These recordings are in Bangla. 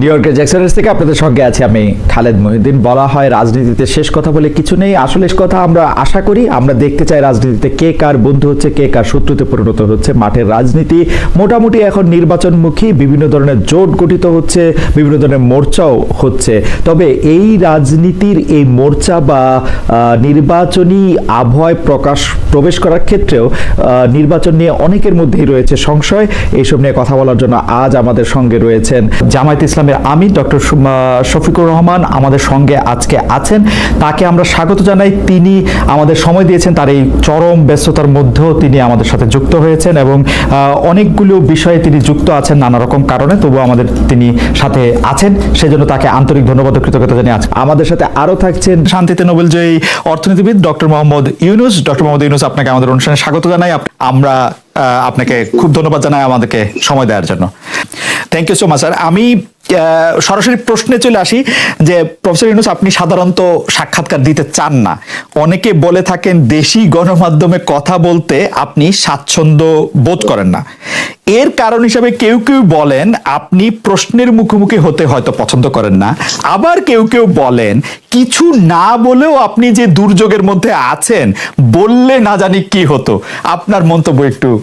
নিউ ইয়র্কের জ্যাকসনের থেকে আপনাদের সঙ্গে আছি আমি খালেদ মহিউদ্দিন। বলা হয় রাজনীতিতে শেষ কথা বলে কিছু নেই। আসলে কথা আমরা আশা করি, আমরা দেখতে চাই রাজনীতিতে কে কার বন্ধু হচ্ছে, কে কার শত্রুতে পরিণত হচ্ছে মাঠের রাজনীতি। মোটামুটি এখন নির্বাচনমুখী, বিভিন্ন ধরনের জোট গঠিত হচ্ছে, বিভিন্ন ধরনের মোর্চাও হচ্ছে। তবে এই রাজনীতির এই মোর্চা বা নির্বাচনী আবহাওয়ায় প্রকাশ, প্রবেশ করার ক্ষেত্রেও নির্বাচন নিয়ে অনেকের মধ্যেই রয়েছে সংশয়। এইসব নিয়ে কথা বলার জন্য আজ আমাদের সঙ্গে রয়েছেন জামায়াত ইসলামের আমির ডক্টর শফিকুর রহমান আমাদের সঙ্গে আজকে আছেন। তাকে আমরা স্বাগত জানাই। তিনি আমাদের সময় দিয়েছেন, তার এই চরম ব্যস্ততার মধ্যেও তিনি আমাদের সাথে যুক্ত হয়েছেন এবং অনেকগুলো বিষয়ে তিনি যুক্ত আছেন নানা রকম কারণে তবু আমাদের তিনি সাথে আছেন। সেজন্য তাকে আন্তরিক ধন্যবাদ ও কৃতজ্ঞতা জানিয়ে আজ আমাদের সাথে আরও থাকছেন শান্তিতে নোবেল জয়ী অর্থনীতিবিদ ডক্টর মোহাম্মদ ইউনুস। ডক্টর মোহাম্মদ ইউনুস, আপনাকে আমাদের অনুষ্ঠানে স্বাগত জানাই। আমরা আপনাকে খুব ধন্যবাদ জানাই আমাদেরকে সময় দেওয়ার জন্য। Thank you so much sir আমি সরাসরি প্রশ্নে চলে আসি যে প্রফেসর ইউনুস, আপনি সাধারণত সাক্ষাৎকার দিতে চান না। অনেকে বলে থাকেন দেশি গণমাধ্যমে কথা বলতে আপনি স্বাচ্ছন্দ্য বোধ করেন না। এর কারণ হিসাবে কেউ কেউ বলেন, আপনি প্রশ্নের মুখোমুখি হতে হয়তো পছন্দ করেন না। আবার কেউ কেউ বলেন, কিছু না বলেও আপনি যে দুর্যোগের মধ্যে আছেন, বললে না জানি কি হতো। আপনার মন্তব্য একটু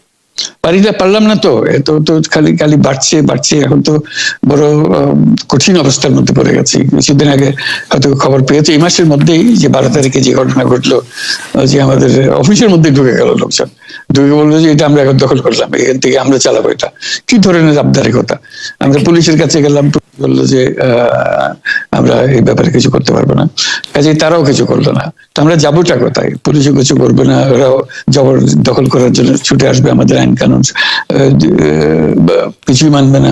না পারলাম না তো এত তো খালি খালি বাড়ছে বাড়ছে, এখন তো বড় কঠিন অবস্থার মধ্যে পড়ে গেছে। কিছুদিন আগে হয়তো খবর পেয়েছে, এই মাসের মধ্যেই যে বারো তারিখে যে ঘটনা ঘটলো যে আমাদের অফিসের মধ্যে ঢুকে গেল লোকজন। ঢুকে বলল যে এটা আমরা এখন দখল করলাম এখান থেকে আমরা চালাবো এটা। কি ধরনের আবদারিকতা? আমরা পুলিশের কাছে গেলাম বলল যে আমরা এই ব্যাপারে কিছু করতে পারব না। কাজে তারাও কিছু করল না। তো আমরা যাবোটা কোথায়? পুলিশও কিছু করবে না ওরাও জবর দখল করার জন্য ছুটে আসবে আমাদের আইন কানুন কিছুই মানবে না।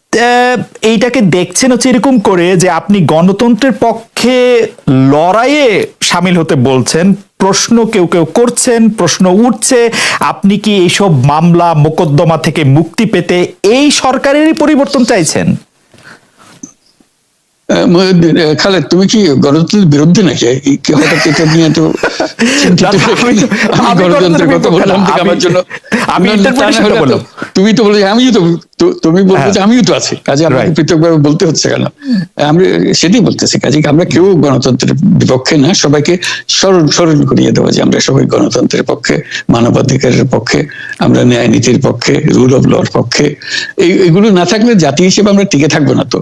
এইটাকে দেখছেন হচ্ছে এরকম করে যে আপনি গণতন্ত্রের পক্ষে লড়াইয়ে সামিল হতে বলছেন, প্রশ্ন কেউ কেউ করছেন, প্রশ্ন উঠছে, আপনি কি এইসব মামলা, মোকদ্দমা থেকে মুক্তি পেতে এই সরকারেরই পরিবর্তন চাইছেন? খালেদ তুমি কি গণতন্ত্রের বিরুদ্ধে নাকি? হঠাৎ এটা নিয়ে তো চিন্তিত? না, না, আমি- আমি আমি গণতন্ত্রের কথা বললাম আমার জন্য। আমি। তুমি তো বলে আমিও তো তুমি হ্যাঁ। যে আমিও তো আছি। কাজে আমাকে পৃথকভাবে বলতে হচ্ছে কেন? আমরা সেটাই বলতেছি। কাজে আমরা কেউ গণতন্ত্রের বিপক্ষে না সবাইকে স্মরণ স্মরণ করিয়ে দেবো যে আমরা সবাই গণতন্ত্রের পক্ষে মানবাধিকারের পক্ষে আমরা ন্যায় নীতির পক্ষে রুল অফ লর পক্ষে। এই এগুলো না থাকলে জাতি হিসেবে আমরা টিকে থাকব না তো।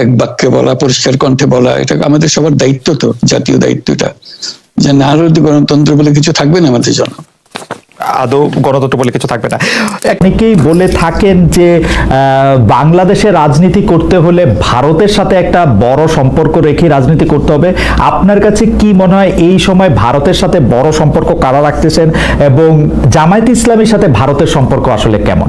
এক বাক্যে বলা পরিষ্কার কণ্ঠে বলা এটা আমাদের সবার দায়িত্ব তো জাতীয় দায়িত্বটা যে না হলে গণতন্ত্র বলে কিছু থাকবে না আমাদের জন্য? আদৌ গণতন্ত্র বলে কিছু থাকবে না। অনেকেই বলে থাকেন যে আহ, বাংলাদেশে রাজনীতি করতে হলে ভারতের সাথে একটা বড় সম্পর্ক রেখে রাজনীতি করতে হবে। আপনার কাছে কি মনে হয় এই সময় ভারতের সাথে বড় সম্পর্ক কারা রাখতেছেন এবং জামায়াত ইসলামের সাথে ভারতের সম্পর্ক আসলে কেমন?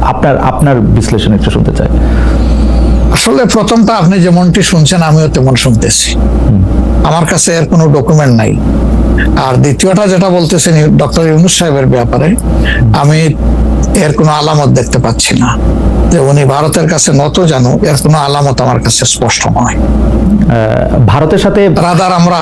আপনার আপনার বিশ্লেষণ একটু শুনতে চাই। আসলে প্রথমটা আপনি যেমনটি শুনছেন আমিও তেমন শুনতেছি। আমার কাছে এর কোনো ডকুমেন্ট নাই। আর দ্বিতীয়টা যেটা বলতেছেন ডক্টর ইউনুস সাহেবের ব্যাপারে আমি এর কোনো আলামত দেখতে পাচ্ছি না। যে উনি ভারতের কাছে নত জানো এর কোনো আলামত আমার কাছে স্পষ্ট নয়। ভারতের সাথে রাদার আমরা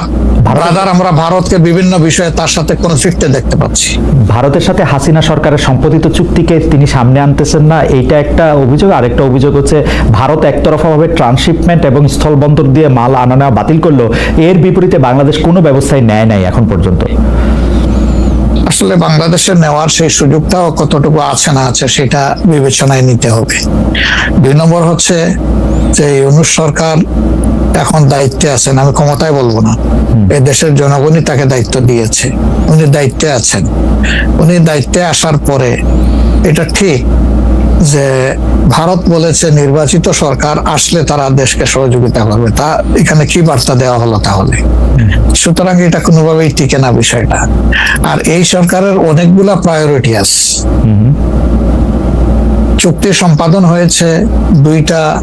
রাদার আমরা ভারতকে বিভিন্ন বিষয়ে তার সাথে কনফ্লিক্টে দেখতে পাচ্ছি। ভারতের সাথে হাসিনা সরকারের সম্পাদিত চুক্তিকে তিনি সামনে আনতেছেন না এইটা একটা অভিযোগ। আরেকটা অভিযোগ হচ্ছে ভারত একতরফাভাবে ট্রান্সশিপমেন্ট এবং স্থলবন্দর দিয়ে মাল আনা নেওয়া বাতিল করল এর বিপরীতে বাংলাদেশ কোনো ব্যবস্থায় নেয় নাই এখন পর্যন্ত। আসলে বাংলাদেশে নেওয়ার সেই সুযোগটাও কতটুকু আছে না আছে সেটা বিবেচনায় নিতে হবে। দুই নম্বর হচ্ছে যে ইউনুস সরকার এখন দায়িত্বে আছেন আমি ক্ষমতায় বলব না। এই দেশের জনগণই তাকে দায়িত্ব দিয়েছে উনি দায়িত্বে আছেন। উনি দায়িত্বে আসার পরে এটা ঠিক যে ভারত বলেছে নির্বাচিত সরকার আসলে তারা দেশকে সহযোগিতা করবে। তা এখানে কি বার্তা দেওয়া হলো তাহলে? সুতরাং এটা কোনোভাবেই টিকে না বিষয়টা। আর এই সরকারের অনেকগুলা প্রায়োরিটি আছে। চুক্তি সম্পাদন হয়েছে দুইটা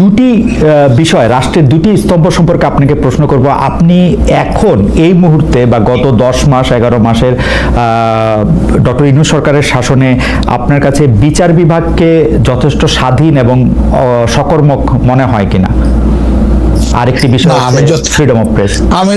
দুটি বিষয় রাষ্ট্রের দুটি স্তম্ভ সম্পর্কে আপনাকে প্রশ্ন করব। আপনি এখন এই মুহূর্তে বা গত দশ মাস এগারো মাসের ডক্টর ইনু সরকারের শাসনে আপনার কাছে বিচার বিভাগকে যথেষ্ট স্বাধীন এবং সকর্মক মনে হয় কিনা? আরেকটি বিষয় আমি ফ্রিডম অফ প্রেস আমি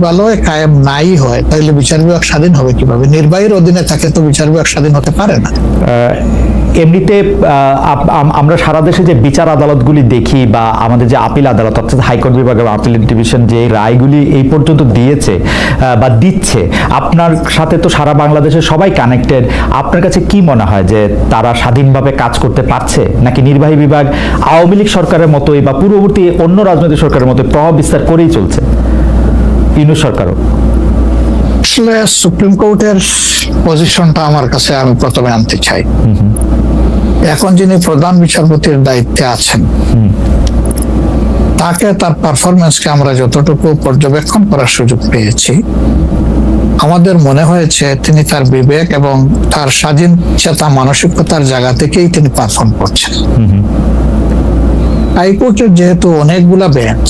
সচিবালয় কায়েম নাই হয়, তাহলে বিচার বিভাগ স্বাধীন হবে কীভাবে? নির্বাহীর অধীনে থাকে তো বিচার বিভাগ স্বাধীন হতে পারে না। এমনিতে আমরা সারা দেশে যে বিচার আদালতগুলি দেখি বা আমাদের যে আপিল আদালত, অর্থাৎ হাইকোর্ট বিভাগ এবং আপিল ডিভিশন যে রায়গুলি এই পর্যন্ত দিয়েছে বা দিচ্ছে, আপনার সাথে তো সারা বাংলাদেশের সবাই কানেক্টেড আপনার কাছে কি মনে হয় যে তারা স্বাধীনভাবে কাজ করতে পারছে? নাকি নির্বাহী বিভাগ আওয়ামী লীগ সরকারের মতোই বা পূর্ববর্তী অন্য রাজনৈতিক সরকারের মতোই প্রভাব বিস্তার করেই চলছে? ইনু সরকারও। আসলে সুপ্রিম কোর্টের পজিশনটা আমার কাছে আমি প্রথমে আনতে চাই। এখন যিনি প্রধান বিচারপতির দায়িত্বে আছেন তাকে তার পারফরমেন্সকে আমরা যতটুকু পর্যবেক্ষণ করার সুযোগ পেয়েছি আমাদের মনে হয়েছে তিনি তার বিবেক এবং তার স্বাধীন চেতা মানসিকতার জায়গা থেকেই তিনি পারফর্ম করছেন। হাইকোর্টের যেহেতু অনেকগুলা বেঞ্চ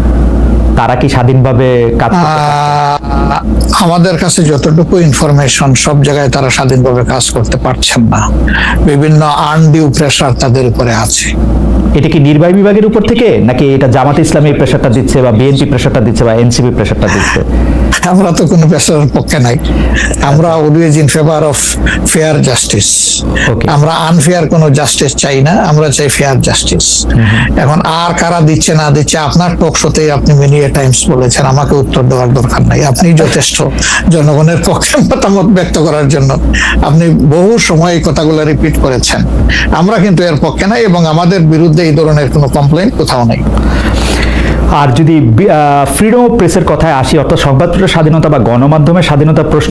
তারা কি স্বাধীনভাবে কাজ আমাদের কাছে যতটুকু ইনফরমেশন সব জায়গায় তারা স্বাধীনভাবে কাজ করতে পারছেন না। বিভিন্ন আনডিউ প্রেশার তাদের উপরে আছে। এটা কি নির্বাহী বিভাগের উপর থেকে? নাকি এটা জামাত ইসলামী প্রেশারটা দিচ্ছে বা বিএনপি প্রেশারটা দিচ্ছে বা এনসিপি প্রেশারটা দিচ্ছে? আমরা তো কোনো প্রেশারের পক্ষে নাই। আমরা always in favour of fair justice আমরা আনফেয়ার কোনো জাস্টিস চাই না আমরা চাই ফেয়ার জাস্টিস এখন আর কারা দিচ্ছে না দিচ্ছে আপনার টক শোতেই আপনি মিনিয়ে টাইমস বলেছেন আমাকে উত্তর দেওয়ার দরকার নাই। আপনি যথেষ্ট। জনগণের পক্ষে মতামত ব্যক্ত করার জন্য আপনি বহু সময় এই কথাগুলো রিপিট করেছেন। আমরা কিন্তু এর পক্ষে নাই এবং আমাদের বিরুদ্ধে এই ধরনের কোনো কমপ্লেন কোথাও নেই। আর যদি ফ্রিডম অফ প্রেসের কথায় আসি, অর্থাৎ সংবাদপত্রের স্বাধীনতা বা গণমাধ্যমের স্বাধীনতা প্রশ্ন